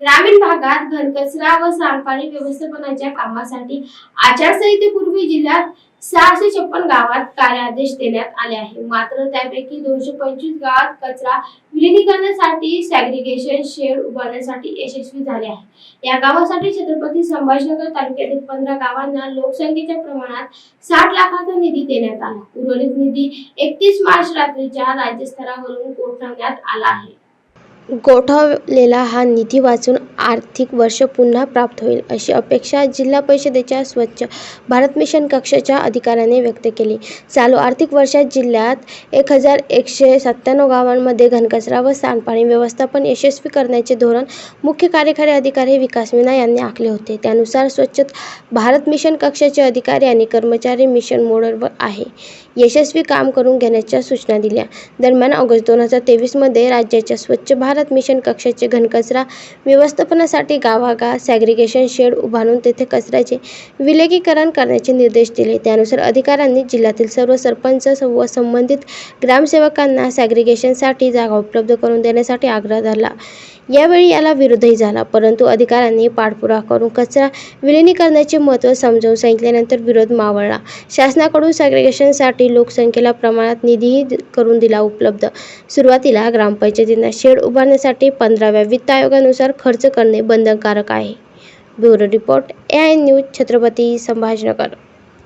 ग्रामीण भागात घनकचरा व सांडपाणी व्यवस्थापनाच्या कामासाठी आचारसंहितेपूर्वी जिल्ह्यात सहाशे छप्पन गावात कार्यादेश देण्यात आले आहे. मात्र त्यापैकी दोनशे पंचवीस गावात कचरा विलिनीकरणासाठी सॅग्रिगेशन शेड उभारण्यासाठी यशस्वी झाले आहे. या गावासाठी छत्रपती संभाजीनगर तालुक्यातील पंधरा गावांना लोकसंख्येच्या प्रमाणात साठ लाखाचा निधी देण्यात आला. उर्वरित निधी एकतीस मार्च रात्रीच्या राज्यस्तरावरून कोठवण्यात आला आहे. गोठवलेला हा निधी वाचून आर्थिक वर्ष पुन्हा प्राप्त होईल अशी अपेक्षा जिल्हा परिषदेच्या स्वच्छ भारत मिशन कक्षाच्या अधिकाऱ्याने व्यक्त केली. चालू आर्थिक वर्षात जिल्ह्यात एक हजार एकशे सत्त्याण्णव गावांमध्ये घनकचरा व सांडपाणी व्यवस्थापन यशस्वी करण्याचे धोरण मुख्य कार्यकारी अधिकारी विकास मीना यांनी आखले होते. त्यानुसार स्वच्छ भारत मिशन कक्षाचे अधिकारी आणि कर्मचारी मिशन मोडवर आहे. यशस्वी काम करून घेण्याच्या सूचना दिल्या. दरम्यान ऑगस्ट दोन हजार तेवीसमध्ये राज्याच्या स्वच्छ भारत मिशन कक्षाचे घनकचरा व्यवस्थापनासाठी गावागाव सॅग्रिगेशन शेड उभारून तेथे कचऱ्याचे विलगीकरण करण्याचे निर्देश दिले. त्यानुसार अधिकाऱ्यांनी जिल्ह्यातील सर्व सरपंच व संबंधित ग्रामसेवकांना सॅग्रिगेशनसाठी जागा उपलब्ध करून देण्यासाठी आग्रह धरला. यावेळी याला विरोधही झाला परंतु अधिकाऱ्यांनी पाठपुरावा करून कचरा विलिनीकरणाचे महत्त्व समजावून सांगितल्यानंतर विरोध मावळला. शासनाकडून सॅग्रिगेशनसाठी लोकसंख्येला प्रमाणात निधीही करून दिला उपलब्ध. सुरुवातीला ग्रामपंचायतींना शेड उभार उभारण्यासाठी पंधराव्या वित्त आयोगानुसार खर्च करणे बंधनकारक आहे. Bureau report A I news Chhatrapati Sambhajinagar.